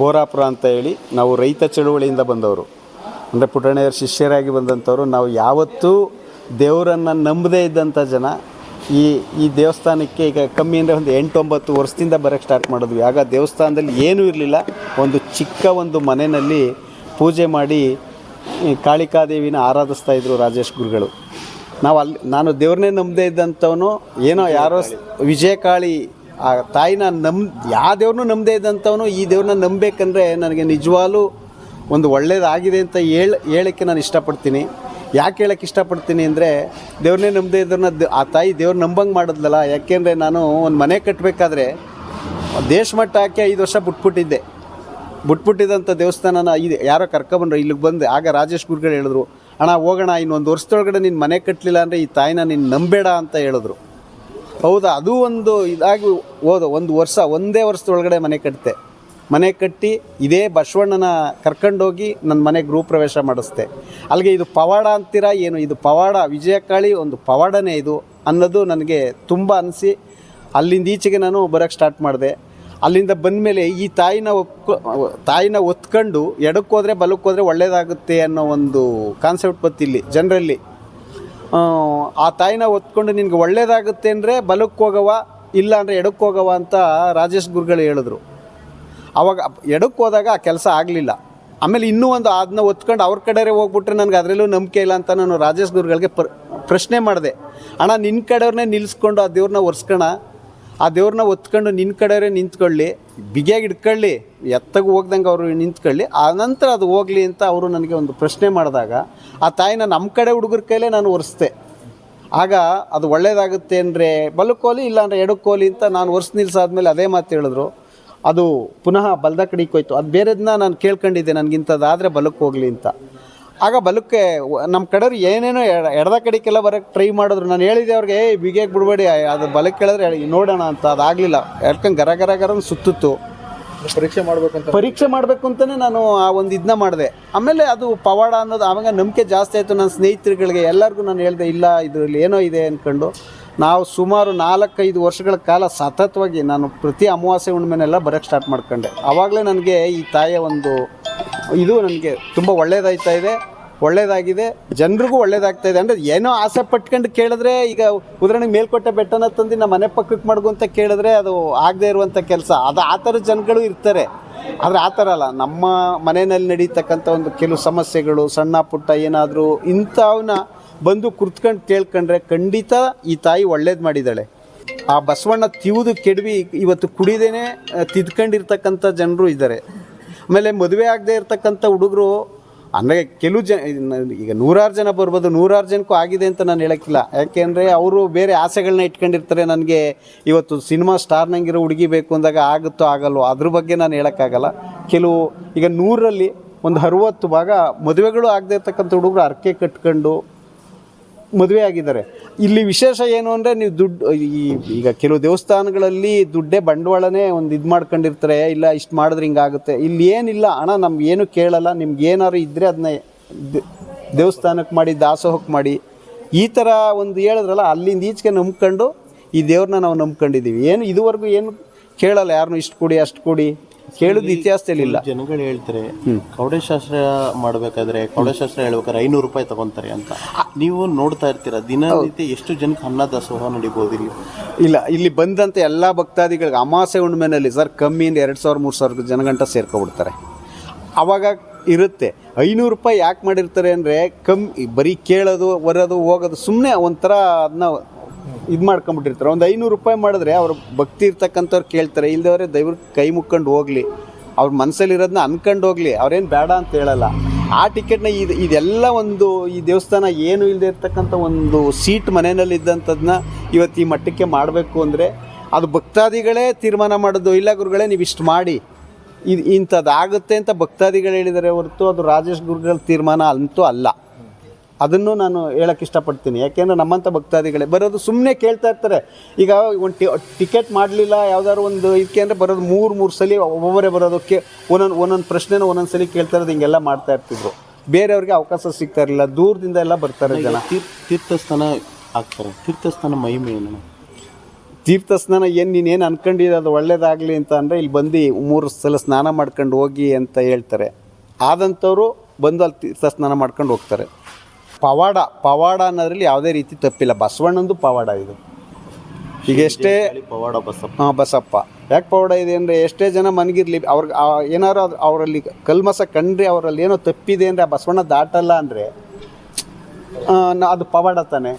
ಬೋರಾಪುರ ಅಂತ ಹೇಳಿ ನಾವು ರೈತ ಚಳುವಳಿಯಿಂದ ಬಂದವರು. ಅಂದರೆ ಪುಟಣೆಯರ ಶಿಷ್ಯರಾಗಿ ಬಂದಂಥವ್ರು. ನಾವು ಯಾವತ್ತೂ ದೇವರನ್ನು ನಂಬದೇ ಇದ್ದಂಥ ಜನ. ಈ ಈ ದೇವಸ್ಥಾನಕ್ಕೆ ಈಗ ಕಮ್ಮಿ ಅಂದರೆ ಒಂದು ಎಂಟೊಂಬತ್ತು ವರ್ಷದಿಂದ ಬರೋಕ್ಕೆ ಸ್ಟಾರ್ಟ್ ಮಾಡಿದ್ವಿ. ಆಗ ದೇವಸ್ಥಾನದಲ್ಲಿ ಏನೂ ಇರಲಿಲ್ಲ. ಒಂದು ಚಿಕ್ಕ ಒಂದು ಮನೆಯಲ್ಲಿ ಪೂಜೆ ಮಾಡಿ ಕಾಳಿಕಾದೇವಿನ ಆರಾಧಿಸ್ತಾ ಇದ್ರು ರಾಜೇಶ್ ಗುರುಗಳು. ನಾವು ಅಲ್ಲಿ, ನಾನು ದೇವ್ರನ್ನೇ ನಂಬದೇ ಇದ್ದಂಥವನು, ಏನೋ ಯಾರೋ ವಿಜಯಕಾಳಿ ಆ ತಾಯಿನ ನಮ್ ಯಾವ ದೇವ್ರನ್ನೂ ನಂಬದೇ ಇದ್ದಂಥವನು ಈ ದೇವ್ರನ್ನ ನಂಬಬೇಕಂದ್ರೆ ನನಗೆ ನಿಜವಾಗ್ಲೂ ಒಂದು ಒಳ್ಳೇದಾಗಿದೆ ಅಂತ ಹೇಳ, ಹೇಳೋಕ್ಕೆ ನಾನು ಇಷ್ಟಪಡ್ತೀನಿ. ಯಾಕೆ ಹೇಳಕ್ಕೆ ಇಷ್ಟಪಡ್ತೀನಿ ಅಂದರೆ ದೇವ್ರನ್ನೇ ನಂಬದೇ ಇದ್ರನ್ನ ಆ ತಾಯಿ ದೇವ್ರ ನಂಬಂಗೆ ಮಾಡಿದ್ಲಲ್ಲ, ಯಾಕೆಂದರೆ ನಾನು ಒಂದು ಮನೆ ಕಟ್ಟಬೇಕಾದ್ರೆ ದೇಶ ಮಟ್ಟ ಹಾಕಿ ಐದು ವರ್ಷ ಬಿಟ್ಬಿಟ್ಟಿದ್ದೆ. ಬಿಟ್ಬಿಟ್ಟಿದ್ದಂಥ ದೇವಸ್ಥಾನನ ಇದು ಯಾರೋ ಕರ್ಕೊಬಂದ್ರು ಇಲ್ಲಿಗೆ ಬಂದು, ಆಗ ರಾಜೇಶ್ ಗುರುಗಳು ಹೇಳಿದ್ರು, ಅಣ್ಣ ಹೋಗೋಣ ಇನ್ನೊಂದು ವರ್ಷದೊಳಗಡೆ ನಿನ್ನ ಮನೆ ಕಟ್ಟಲಿಲ್ಲ ಅಂದರೆ ಈ ತಾಯಿನ ನೀನು ನಂಬೇಡ ಅಂತ ಹೇಳಿದ್ರು. ಹೌದಾ? ಅದು ಒಂದು ಇದಾಗಿ ಹೋದ, ಒಂದು ವರ್ಷ, ಒಂದೇ ವರ್ಷದೊಳಗಡೆ ಮನೆ ಕಟ್ಟಿದೆ ಮನೆ ಕಟ್ಟಿ ಇದೇ ಬಸವಣ್ಣನ ಕರ್ಕೊಂಡೋಗಿ ನನ್ನ ಮನೆ ಗೃಹ ಪ್ರವೇಶ ಮಾಡಿಸ್ದೆ ಅಲ್ಲಿಗೆ ಇದು ಪವಾಡ ಅಂತೀರಾ ಏನು? ಇದು ಪವಾಡ, ವಿಜಯಕಾಳಿ ಒಂದು ಪವಾಡನೇ ಇದು ಅನ್ನೋದು ನನಗೆ ತುಂಬ ಅನಿಸಿ. ಅಲ್ಲಿಂದ ಈಚೆಗೆ ನಾನು ಬರೋಕ್ಕೆ ಸ್ಟಾರ್ಟ್ ಮಾಡಿದೆ. ಅಲ್ಲಿಂದ ಬಂದ ಮೇಲೆ ಈ ತಾಯಿನ ಒಪ್ಕೊ, ತಾಯಿನ ಒತ್ಕೊಂಡು ಬಲಕ್ಕೆ ಹೋದರೆ ಒಳ್ಳೆಯದಾಗುತ್ತೆ ಅನ್ನೋ ಒಂದು ಕಾನ್ಸೆಪ್ಟ್ ಬತ್ತಿಲ್ಲಿ ಜನರಲ್ಲಿ. ಆ ತಾಯಿನ ಒತ್ಕೊಂಡು ನಿನಗೆ ಒಳ್ಳೇದಾಗುತ್ತೆ ಅಂದರೆ ಬಲಕ್ಕೆ ಹೋಗವ ಇಲ್ಲ ಅಂದರೆ ಎಡಕ್ಕೆ ಹೋಗವ ಅಂತ ರಾಜೇಶ್ ಗುರುಗಳು ಹೇಳಿದ್ರು. ಅವಾಗ ಎಡಕ್ಕೆ ಹೋದಾಗ ಆ ಕೆಲಸ ಆಗಲಿಲ್ಲ. ಆಮೇಲೆ ಇನ್ನೂ ಒಂದು ಅದನ್ನ ಒತ್ಕೊಂಡು ಅವ್ರ ಕಡೆಯೇ ಹೋಗ್ಬಿಟ್ರೆ ನನಗೆ ಅದರಲ್ಲೂ ನಂಬಿಕೆ ಇಲ್ಲ ಅಂತ ನಾನು ರಾಜೇಶ್ ಗುರುಗಳಿಗೆ ಪ್ರ, ಪ್ರಶ್ನೆ ಮಾಡಿದೆ. ಅಣ್ಣ ನಿನ್ನ ಕಡೆಯವ್ರನ್ನೇ ನಿಲ್ಲಿಸ್ಕೊಂಡು ಆ ದೇವ್ರನ್ನ ಒರೆಸ್ಕೋಣ. ಆ ದೇವ್ರನ್ನ ಒತ್ಕೊಂಡು ನಿನ್ನ ಕಡೆಯವರೇ ನಿಂತ್ಕೊಳ್ಳಿ, ಬಿಗಿಯಾಗಿ ಇಟ್ಕೊಳ್ಳಿ ಎತ್ತಗೆ ಹೋಗ್ದಂಗೆ ಅವರು ನಿಂತ್ಕೊಳ್ಳಿ, ಆ ನಂತರ ಅದು ಹೋಗಲಿ ಅಂತ ಅವರು ನನಗೆ ಒಂದು ಪ್ರಶ್ನೆ ಮಾಡಿದಾಗ, ಆ ತಾಯಿನ ನಮ್ಮ ಕಡೆ ಹುಡುಗರ ಕೈಲೇ ನಾನು ಒರೆಸ್ದೆ. ಆಗ ಅದು ಒಳ್ಳೇದಾಗುತ್ತೆ ಅಂದರೆ ಬಲಕ್ಕೋಲಿ ಇಲ್ಲ ಅಂದರೆ ಎಡಕ್ಕೋಲಿ ಅಂತ ನಾನು ಒರೆಸ್ ನಿಲ್ಸಾದ್ಮೇಲೆ ಅದೇ ಮಾತು ಹೇಳಿದ್ರು. ಅದು ಪುನಃ ಬಲದ ಕಡೆಗೆ ಹೋಯ್ತು. ಅದು ಬೇರೆದನ್ನ ನಾನು ಕೇಳ್ಕೊಂಡಿದ್ದೆ ನನಗಿಂಥದ್ದಾದರೆ ಬಲಕ್ಕೆ ಹೋಗಲಿ ಅಂತ. ಆಗ ಬಲಕ್ಕೆ ನಮ್ಮ ಕಡೆಯವ್ರು ಏನೇನೋ ಎಡ- ಎಡದ ಕಡೆಗೆಲ್ಲ ಬರೋಕ್ಕೆ ಟ್ರೈ ಮಾಡಿದ್ರು. ನಾನು ಹೇಳಿದೆ ಅವ್ರಿಗೆ ಏ ಬಿಗಿಯಾಗಿ ಬಿಡಬೇಡಿ ಅದು ಬಲಕ್ಕೆ ಕೇಳಿದ್ರೆ ಹೇಳಿ ನೋಡೋಣ ಅಂತ ಅದಾಗಲಿಲ್ಲ ಯಾಕಂದ್ರೆ ಗರ ಗರ ಗರ ಸುತ್ತಿತ್ತು. ಪರೀಕ್ಷೆ ಮಾಡ್ಬೇಕಂತ ಪರೀಕ್ಷೆ ಮಾಡಬೇಕು ಅಂತಲೇ ನಾನು ಆ ಒಂದು ಇದನ್ನ ಮಾಡಿದೆ. ಆಮೇಲೆ ಅದು ಪವಾಡ ಅನ್ನೋದು ಆವಾಗ ನಂಬಿಕೆ ಜಾಸ್ತಿ ಆಯಿತು. ನನ್ನ ಸ್ನೇಹಿತರುಗಳಿಗೆ ಎಲ್ಲರಿಗೂ ನಾನು ಹೇಳಿದೆ ಇಲ್ಲ ಇದರಲ್ಲಿ ಏನೋ ಇದೆ ಅಂದ್ಕೊಂಡು ನಾವು ಸುಮಾರು ನಾಲ್ಕೈದು ವರ್ಷಗಳ ಕಾಲ ಸತತವಾಗಿ ನಾನು ಪ್ರತಿ ಅಮಾವಾಸ್ಯೆ ಹುಣ್ಣಿಮೆನೆಲ್ಲ ಬರೋಕ್ಕೆ ಸ್ಟಾರ್ಟ್ ಮಾಡ್ಕೊಂಡೆ. ಆವಾಗಲೇ ನನಗೆ ಈ ತಾಯಿಯ ಒಂದು ಇದು ನನಗೆ ತುಂಬ ಒಳ್ಳೇದಾಯ್ತಾ ಇದೆ. ಒಳ್ಳೇದಾಗಿದೆ. ಜನರಿಗೂ ಒಳ್ಳೇದಾಗ್ತಾ ಇದೆ. ಅಂದರೆ ಏನೋ ಆಸೆ ಪಟ್ಕೊಂಡು ಕೇಳಿದ್ರೆ ಈಗ ಉದಾಹರಣೆಗೆ ಮೇಲ್ಕೋಟೆ ಬೆಟ್ಟನ ತಂದು ನಮ್ಮ ಮನೆ ಪಕ್ಕಕ್ಕೆ ಮಾಡ್ಗು ಅಂತ ಕೇಳಿದ್ರೆ ಅದು ಆಗದೆ ಇರುವಂಥ ಕೆಲಸ. ಅದು ಆ ಥರ ಜನಗಳು ಇರ್ತಾರೆ. ಆದರೆ ಆ ಥರ ಅಲ್ಲ. ನಮ್ಮ ಮನೆಯಲ್ಲಿ ನಡೀತಕ್ಕಂಥ ಒಂದು ಕೆಲವು ಸಮಸ್ಯೆಗಳು, ಸಣ್ಣ ಪುಟ್ಟ ಏನಾದರೂ ಇಂಥವನ್ನ ಬಂದು ಕುರ್ತ್ಕೊಂಡು ಕೇಳ್ಕೊಂಡ್ರೆ ಖಂಡಿತ ಈ ತಾಯಿ ಒಳ್ಳೇದು ಮಾಡಿದ್ದಾಳೆ. ಆ ಬಸವಣ್ಣ ತಿವಿದು ಕೆಡವಿ ಇವತ್ತು ಕುಡಿದೇನೆ, ತಿದ್ಕೊಂಡಿರ್ತಕ್ಕಂಥ ಜನರು ಇದ್ದಾರೆ. ಆಮೇಲೆ ಮದುವೆ ಆಗದೆ ಇರ್ತಕ್ಕಂಥ ಹುಡುಗರು, ಅಂದರೆ ಕೆಲವು ಜನ, ಈಗ ನೂರಾರು ಜನ ಬರ್ಬೋದು, ನೂರಾರು ಜನಕ್ಕೂ ಆಗಿದೆ ಅಂತ ನಾನು ಹೇಳೋಕ್ಕಿಲ್ಲ. ಯಾಕೆಂದರೆ ಅವರು ಬೇರೆ ಆಸೆಗಳನ್ನ ಇಟ್ಕೊಂಡಿರ್ತಾರೆ, ನನಗೆ ಇವತ್ತು ಸಿನಿಮಾ ಸ್ಟಾರ್ನಂಗಿರೋ ಹುಡುಗಿ ಬೇಕು ಅಂದಾಗ ಆಗುತ್ತೋ ಆಗಲ್ವೋ, ಅದ್ರ ಬಗ್ಗೆ ನಾನು ಹೇಳೋಕ್ಕಾಗಲ್ಲ. ಕೆಲವು, ಈಗ ನೂರಲ್ಲಿ ಒಂದು ಅರುವತ್ತು ಭಾಗ ಮದುವೆಗಳು ಆಗದೆ ಇರ್ತಕ್ಕಂಥ ಹುಡುಗರು ಅರ್ಕೆ ಕಟ್ಕೊಂಡು ಮದುವೆ ಆಗಿದ್ದಾರೆ. ಇಲ್ಲಿ ವಿಶೇಷ ಏನು ಅಂದರೆ ನೀವು ದುಡ್ಡು, ಈ, ಈಗ ಕೆಲವು ದೇವಸ್ಥಾನಗಳಲ್ಲಿ ದುಡ್ಡೇ ಬಂಡವಾಳನೇ ಒಂದು ಇದು ಮಾಡ್ಕೊಂಡಿರ್ತಾರೆ, ಇಲ್ಲ ಇಷ್ಟು ಮಾಡಿದ್ರೆ ಹಿಂಗಾಗುತ್ತೆ ಇಲ್ಲಿ ಏನಿಲ್ಲ ಹಣ ನಮ್ಗೆ ಏನು ಕೇಳಲ್ಲ, ನಿಮ್ಗೆ ಏನಾದ್ರು ಇದ್ದರೆ ಅದನ್ನ ದೇವಸ್ಥಾನಕ್ಕೆ ಮಾಡಿ ದಾಸೋಹಕ್ಕೆ ಮಾಡಿ, ಈ ಥರ ಒಂದು ಹೇಳಿದ್ರಲ್ಲ, ಅಲ್ಲಿಂದ ಈಚೆಗೆ ನಂಬ್ಕೊಂಡು ಈ ದೇವ್ರನ್ನ ನಾವು ನಂಬ್ಕೊಂಡಿದ್ದೀವಿ. ಏನು ಇದುವರೆಗೂ ಏನು ಕೇಳಲ್ಲ ಯಾರನ್ನೂ ಇಷ್ಟು ಕೊಡಿ, ಅಷ್ಟು ಕೊಡಿ. ಕೇಳಿದ ಇತಿಹಾಸದಲ್ಲಿ ಇಲ್ಲ ಜನಗಳು ಹೇಳ್ತಾರೆ ಕವಡೆಶಾಸ್ತ್ರ ಮಾಡ್ಬೇಕಾದ್ರೆ ಕವಡೆಶಾಸ್ತ್ರ ಹೇಳ್ಬೇಕಾದ್ರೆ ಐನೂರು ರೂಪಾಯಿ ತಗೊಂತಾರೆ ಅಂತ. ನೀವು ನೋಡ್ತಾ ಇರ್ತೀರಾ ದಿನನಿತ್ಯ ಎಷ್ಟು ಜನಕ್ಕೆ ಅನ್ನದಾಸೋಹ ನಡಿಬೋದು ಇಲ್ಲಿ? ಇಲ್ಲ ಇಲ್ಲಿ ಬಂದಂಥ ಎಲ್ಲ ಭಕ್ತಾದಿಗಳಿಗೆ ಅಮಾಸೆ ಹುಣ್ಣಿಮೆನಲ್ಲಿ ಸರ್ ಕಮ್ಮಿಯಿಂದ ಎರಡು ಸಾವಿರ ಮೂರು ಸಾವಿರ ಜನಗಂಟ ಸೇರ್ಕೊಬಿಡ್ತಾರೆ. ಅವಾಗ ಇರುತ್ತೆ. ಐನೂರು ರೂಪಾಯಿ ಯಾಕೆ ಮಾಡಿರ್ತಾರೆ ಅಂದರೆ ಕಮ್ಮಿ ಬರೀ ಕೇಳೋದು ಬರೋದು ಹೋಗೋದು ಸುಮ್ಮನೆ ಒಂಥರ ಅದನ್ನ ಇದು ಮಾಡ್ಕೊಂಬಿಟ್ಟಿರ್ತಾರೆ. ಒಂದು ಐನೂರು ರೂಪಾಯಿ ಮಾಡಿದ್ರೆ ಅವ್ರ ಭಕ್ತಿ ಇರ್ತಕ್ಕಂಥವ್ರು ಕೇಳ್ತಾರೆ ಇಲ್ಲದವ್ರೆ ದೈವ್ರ ಕೈ ಮುಕ್ಕೊಂಡು ಹೋಗಲಿ. ಅವ್ರ ಮನಸ್ಸಲ್ಲಿರೋದನ್ನ ಅನ್ಕೊಂಡು ಹೋಗಲಿ, ಅವ್ರೇನು ಬೇಡ ಅಂತ ಹೇಳಲ್ಲ. ಆ ಟಿಕೆಟ್ನ ಇದು, ಇದೆಲ್ಲ ಒಂದು ಈ ದೇವಸ್ಥಾನ ಏನು ಇಲ್ಲದೆ ಇರ್ತಕ್ಕಂಥ ಒಂದು ಸೀಟ್ ಮನೆಯಲ್ಲಿ ಇದ್ದಂಥದ್ದನ್ನ ಇವತ್ತು ಈ ಮಟ್ಟಕ್ಕೆ ಮಾಡಬೇಕು ಅಂದರೆ ಅದು ಭಕ್ತಾದಿಗಳೇ ತೀರ್ಮಾನ ಮಾಡೋದು. ಇಲ್ಲ ಗುರುಗಳೇ, ನೀವು ಇಷ್ಟು ಮಾಡಿ. ಇದು ಇಂಥದ್ದಾಗುತ್ತೆ ಅಂತ ಭಕ್ತಾದಿಗಳು ಹೇಳಿದರೆ ಹೊರತು ಅದು ರಾಜೇಶ್ ಗುರುಗಳ ತೀರ್ಮಾನ ಅಂತೂ ಅಲ್ಲ. ಅದನ್ನು ನಾನು ಹೇಳಕ್ಕೆ ಇಷ್ಟಪಡ್ತೀನಿ. ಯಾಕೆಂದರೆ ನಮ್ಮಂಥ ಭಕ್ತಾದಿಗಳೇ ಬರೋದು ಸುಮ್ಮನೆ ಕೇಳ್ತಾ ಇರ್ತಾರೆ. ಈಗ ಒಂದು ಟಿ ಟಿಕೆಟ್ ಮಾಡಲಿಲ್ಲ ಯಾವ್ದಾದ್ರು ಒಂದು ಇದಕ್ಕೆ ಅಂದರೆ ಬರೋದು ಮೂರು ಮೂರು ಸಲ ಒಬ್ಬೊಬ್ಬರೇ ಬರೋದಕ್ಕೆ ಒಂದೊಂದು ಒಂದೊಂದು ಪ್ರಶ್ನೆನ ಒಂದೊಂದು ಸಲ ಕೇಳ್ತಾ ಇರೋದು ಹಿಂಗೆಲ್ಲ ಮಾಡ್ತಾ ಇರ್ತಿದ್ರು. ಬೇರೆಯವ್ರಿಗೆ ಅವಕಾಶ ಸಿಗ್ತಾ ಇರಲಿಲ್ಲ. ದೂರದಿಂದ ಎಲ್ಲ ಬರ್ತಾರೆ ಜನ. ತೀರ್- ತೀರ್ಥಸ್ಥಾನ ಆಗ್ತಾರೆ. ತೀರ್ಥಸ್ಥಾನ ಮಹಿಮೆ ಏನು ತೀರ್ಥ ಸ್ನಾನ ಏನು ನೀನೇನು ಅನ್ಕೊಂಡಿದ್ದು ಅದು ಒಳ್ಳೇದಾಗಲಿ ಅಂತ ಅಂದರೆ ಇಲ್ಲಿ ಬಂದು ಮೂರು ಸಲ ಸ್ನಾನ ಮಾಡ್ಕೊಂಡು ಹೋಗಿ ಅಂತ ಹೇಳ್ತಾರೆ. ಆದಂಥವರು ಬಂದು ಅಲ್ಲಿ ತೀರ್ಥ ಸ್ನಾನ ಮಾಡ್ಕೊಂಡು ಹೋಗ್ತಾರೆ. ಪವಾಡ ಪವಾಡ ಅನ್ನೋದ್ರಲ್ಲಿ ಯಾವುದೇ ರೀತಿ ತಪ್ಪಿಲ್ಲ. ಬಸವಣ್ಣಂದು ಪವಾಡ ಇದು. ಈಗ ಎಷ್ಟೇ ಪವಾಡ ಬಸಪ್ಪ. ಹಾಂ ಬಸಪ್ಪ. ಯಾಕೆ ಪವಾಡ ಇದೆ ಅಂದರೆ ಎಷ್ಟೇ ಜನ ಮನಗಿರ್ಲಿ ಅವ್ರಿಗೆ ಏನಾರು ಅದು ಅವರಲ್ಲಿ ಕಲ್ಮಸ ಕಂಡ್ರೆ ಅವರಲ್ಲಿ ಏನೋ ತಪ್ಪಿದೆ ಅಂದರೆ ಆ ಬಸವಣ್ಣ ದಾಟಲ್ಲ ಅಂದರೆ ಅದು ಪವಾಡ ತಾನೆ.